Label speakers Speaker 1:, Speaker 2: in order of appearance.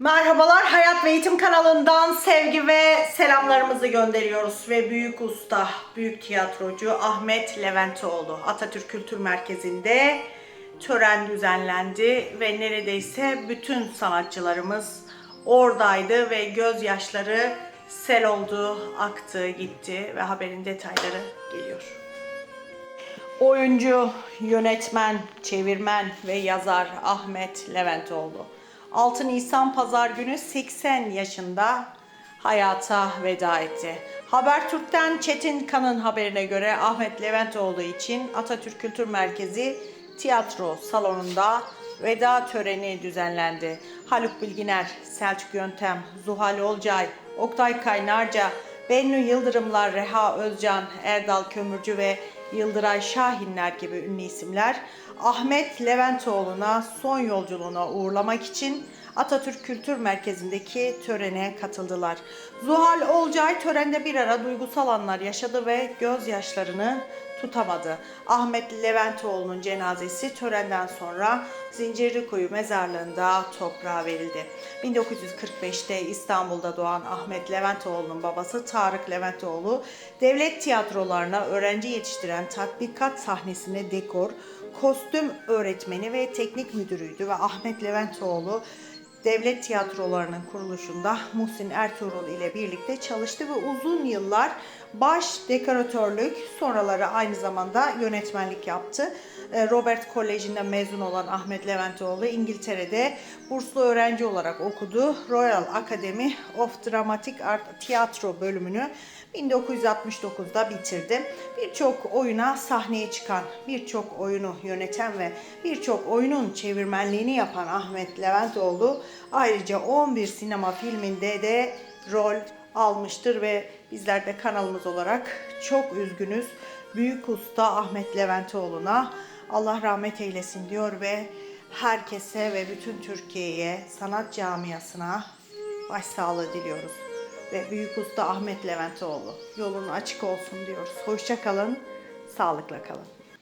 Speaker 1: Merhabalar Hayat ve Eğitim kanalından sevgi ve selamlarımızı gönderiyoruz ve büyük usta, büyük tiyatrocu Ahmet Leventoğlu Atatürk Kültür Merkezi'nde tören düzenlendi ve neredeyse bütün sanatçılarımız oradaydı ve gözyaşları sel oldu, aktı, gitti ve haberin detayları geliyor. Oyuncu, yönetmen, çevirmen ve yazar Ahmet Leventoğlu 6 Nisan Pazar günü 80 yaşında hayata veda etti. Habertürk'ten Çetin Kan'ın haberine göre Ahmet Leventoğlu için Atatürk Kültür Merkezi tiyatro salonunda veda töreni düzenlendi. Haluk Bilginer, Selçuk Yöntem, Zuhal Olcay, Oktay Kaynarca, Bennu Yıldırımlar, Reha Özcan, Erdal Kömürcü ve Yıldıray Şahinler gibi ünlü isimler Ahmet Leventoğlu'na son yolculuğuna uğurlamak için Atatürk Kültür Merkezi'ndeki törene katıldılar. Zuhal Olcay törende bir ara duygusal anlar yaşadı ve gözyaşlarını tutamadı. Ahmet Leventoğlu'nun cenazesi törenden sonra Zincirlikuyu mezarlığında toprağa verildi. 1945'te İstanbul'da doğan Ahmet Leventoğlu'nun babası Tarık Leventoğlu, devlet tiyatrolarına öğrenci yetiştiren tatbikat sahnesine dekor, kostüm öğretmeni ve teknik müdürüydü ve Ahmet Leventoğlu devlet tiyatrolarının kuruluşunda Muhsin Ertuğrul ile birlikte çalıştı ve uzun yıllar baş dekoratörlük, sonraları aynı zamanda yönetmenlik yaptı. Ee, Robert Koleji'nden mezun olan Ahmet Leventoğlu İngiltere'de burslu öğrenci olarak okudu. Royal Academy of Dramatic Art Tiyatro bölümünü 1969'da bitirdi. Birçok oyuna sahneye çıkan, birçok oyunu yöneten ve birçok oyunun çevirmenliğini yapan Ahmet Leventoğlu ayrıca 11 sinema filminde de rol almıştır ve bizler de kanalımız olarak çok üzgünüz. Büyük usta Ahmet Leventoğlu'na Allah rahmet eylesin diyor ve herkese ve bütün Türkiye'ye, sanat camiasına başsağlığı diliyoruz. Ve büyük usta Ahmet Leventoğlu yolun açık olsun diyoruz. Hoşça kalın, sağlıkla kalın.